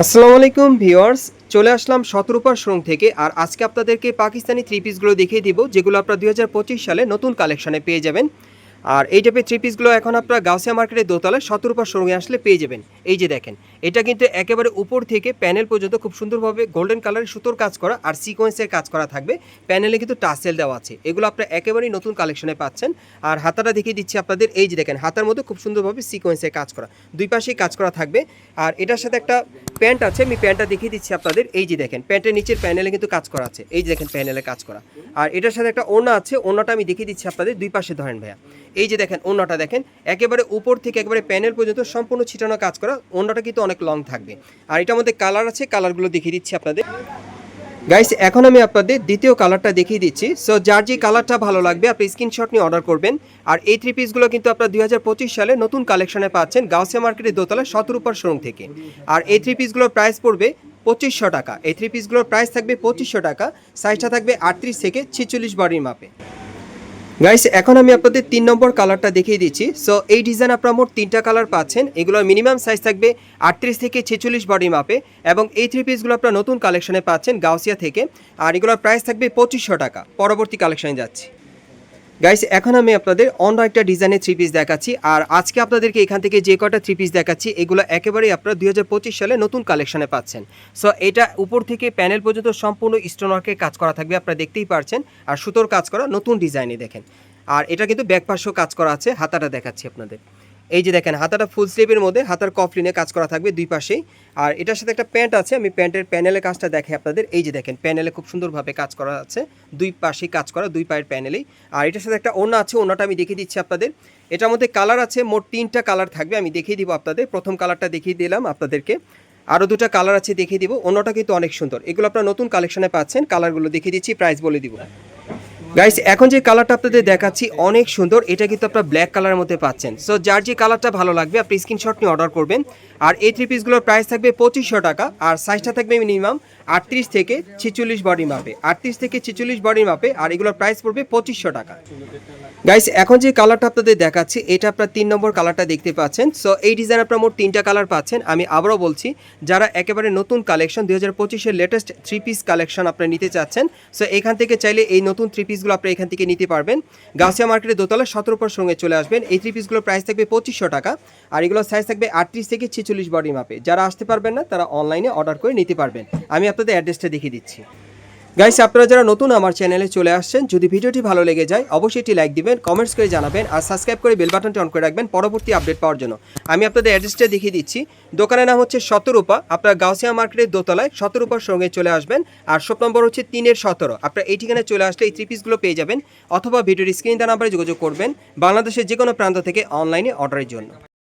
আসসালামু আলাইকুম ভিওয়ার্স চলে আসলাম শতরূপার শ্রম থেকে, আর আজকে আপনাদেরকে পাকিস্তানি থ্রি পিসগুলো দেখিয়ে দিব, যেগুলো আপনারা দুই হাজার পঁচিশ সালে নতুন কালেকশনে পেয়ে যাবেন। আর এই টাইপের থ্রি পিসগুলো এখন আপনারা গাউসিয়া মার্কেটের দোতলায় শতরূপার শোরুমে আসলে পেয়ে যাবেন। এই যে দেখেন, এটা কিন্তু একেবারে উপর থেকে প্যানেল পর্যন্ত খুব সুন্দরভাবে গোল্ডেন কালারের সুতোর কাজ করা আর সিকোয়েন্সের কাজ করা থাকবে। প্যানেলে কিন্তু টাসেল দেওয়া আছে। এগুলো আপনারা একেবারেই নতুন কালেকশনে পাচ্ছেন। আর হাতাটা দেখিয়ে দিচ্ছি আপনাদের, এই যে দেখেন, হাতার মধ্যে খুব সুন্দরভাবে সিকোয়েন্সের কাজ করা। দুই পাশেই কাজ করা থাকবে। আর এটার সাথে একটা প্যান্ট আছে, আমি প্যান্টটা দেখিয়ে দিচ্ছি আপনাদের। এই যে দেখেন প্যান্টের নিচের প্যানেলে কিন্তু কাজ করা আছে। এই যে দেখেন, প্যানেলে কাজ করা। আর এটার সাথে একটা ওড়না আছে, ওড়নাটা আমি দেখিয়ে দিচ্ছি আপনাদের দুই পাশে ধরেন ভাইয়া। এই যে দেখেন, ওড়নাটা দেখেন, একেবারে উপর থেকে একেবারে প্যানেল পর্যন্ত সম্পূর্ণ ছিটানো কাজ করা। ওড়নাটা কিন্তু অনেক লং থাকবে। আর এটার মধ্যে কালার আছে কালারগুলো দেখিয়ে দিচ্ছি আপনাদের। গাইস এখন আমি আপনাদের দ্বিতীয় কালারটা দেখিয়ে দিচ্ছি। সো যার যে কালারটা ভালো লাগবে, আপনি স্ক্রিনশট নিয়ে অর্ডার করবেন। আর এই থ্রি পিসগুলো কিন্তু আপনার দুই হাজার পঁচিশ সালে নতুন কালেকশনে পাচ্ছেন গাউসিয়া মার্কেটের দোতলা শতরূপার শোরুম থেকে। আর এই থ্রি পিসগুলোর প্রাইস পড়বে পঁচিশশো টাকা। এই থ্রি পিসগুলোর প্রাইস থাকবে পঁচিশশো টাকা। সাইজটা থাকবে আটত্রিশ থেকে ছেচল্লিশ বডির মাপে। গাইস এখন আমি আপনাদের তিন নম্বর কালারটা দেখিয়ে দিচ্ছি। সো এই ডিজাইন আপনারা মোট তিনটা কালার পাচ্ছেন। এগুলোর মিনিমাম সাইজ থাকবে আটত্রিশ থেকে ছেচল্লিশ বডি মাপে এবং এই থ্রি পিসগুলো আপনারা নতুন কালেকশনে পাচ্ছেন গাউসিয়া থেকে। আর এগুলোর প্রাইস থাকবে পঁচিশশো টাকা। পরবর্তী কালেকশনে যাচ্ছি। গাইস এখন আমি আপনাদের অন্য একটা ডিজাইনের থ্রি পিস দেখাচ্ছি। আর আজকে আপনাদেরকে এখান থেকে যে কটা থ্রি পিস দেখাচ্ছি, এগুলো একেবারেই আপনারা দু হাজার পঁচিশ সালে নতুন কালেকশনে পাচ্ছেন। সো এটা উপর থেকে প্যানেল পর্যন্ত সম্পূর্ণ স্টোনওয়ার্কের কাজ করা থাকবে, আপনারা দেখতেই পারছেন। আর সুতোর কাজ করা নতুন ডিজাইনে দেখেন। আর এটা কিন্তু ব্যাক কাজ করা আছে, হাতাটা দেখাচ্ছি আপনাদের। এই যে দেখেন, হাতাটা ফুল স্লিভের মধ্যে, হাতার কফলিনে কাজ করা থাকবে দুই পাশেই। আর এটার সাথে একটা প্যান্ট আছে, আমি প্যান্টের প্যানেলের কাজটা দেখে আপনাদের। এই যে দেখেন প্যানেলে খুব সুন্দরভাবে কাজ করা আছে, দুই পাশেই কাজ করা, দুই পায়ের প্যানেলেই আর এটার সাথে একটা ওনা আছে ওনাটা আমি দেখিয়ে দিচ্ছি আপনাদের। এটার মধ্যে কালার আছে, মোট তিনটা কালার থাকবে, আমি দেখিয়ে দিব আপনাদের। প্রথম কালারটা দেখিয়ে দিলাম আপনাদেরকে। আরও দুটো কালার আছে, দেখিয়ে দিব। অন্যটা কিন্তু অনেক সুন্দর। এগুলো আপনারা নতুন কালেকশনে পাচ্ছেন কালারগুলো দেখিয়ে দিচ্ছি প্রাইস বলে দিব। গাইস এখন যে কালারটা আপনাদের দেখাচ্ছি, অনেক সুন্দর। এটা কিন্তু আপনারা ব্ল্যাক কালারের মধ্যে পাচ্ছেন। সো যার যে কালারটা ভালো লাগবে, আপনি স্ক্রিনশট নিয়ে অর্ডার করবেন। আর এই থ্রি পিসগুলোর প্রাইস থাকবে পঁচিশশো টাকা। আর সাইজটা থাকবে মিনিমাম আটত্রিশ থেকে ছেচল্লিশ বডি মাপে আটত্রিশ থেকে ছেচল্লিশ বডি মাপে আর এগুলোর প্রাইস পড়বে পঁচিশশো টাকা। গাইস এখন যে কালারটা আপনাদের দেখাচ্ছি, এটা আপনার তিন নম্বর কালারটা দেখতে পাচ্ছেন। সো এই ডিজাইন আপনার মোট তিনটা কালার পাচ্ছেন। আমি আবারও বলছি, যারা একেবারে নতুন কালেকশন দুই হাজার পঁচিশের লেটেস্ট থ্রি পিস কালেকশন আপনারা নিতে চাচ্ছেন সো এখান থেকে চাইলে এই নতুন থ্রি পিসগুলো আপনি এখান থেকে নিতে পারবেন। গাছিয়া মার্কেটের দোতলা সতেরো পার সঙ্গে চলে আসবেন। এই থ্রি পিসগুলোর প্রাইস থাকবে পঁচিশশো টাকা। আর এগুলো সাইজ থাকবে আটত্রিশ থেকে ছেচল্লিশ বডি মাপে যারা আসতে পারবেন না, তারা অনলাইনে অর্ডার করে নিতে পারবেন। আমি আপনাদের অ্যাড্রেসটা দেখিয়ে দিচ্ছি। গাইস আপনারা যারা নতুন আমার চ্যানেলে চলে আসছেন, যদি ভিডিওটি ভালো লেগে যায়, অবশ্যই এটি লাইক দিবেন কমেন্টস করে জানাবেন, আর সাবস্ক্রাইব করে বেল বাটনটি অন করে রাখবেন পরবর্তী আপডেট পাওয়ার জন্য। আমি আপনাদের অ্যাড্রেসটা দেখিয়ে দিচ্ছি। দোকানের নাম হচ্ছে শতরূপা। আপনারা গাউসিয়া মার্কেটের দোতলায় শতরূপার সঙ্গে চলে আসবেন। আর শপ নম্বর হচ্ছে তিনের সতেরো। আপনারা এই ঠিকানায় চলে আসলে এই থ্রি পিসগুলো পেয়ে যাবেন। অথবা ভিডিওর স্ক্রিন দেওয়া নাম্বারে যোগাযোগ করবেন। বাংলাদেশের যে কোনো প্রান্ত থেকে অনলাইনে অর্ডারের জন্য।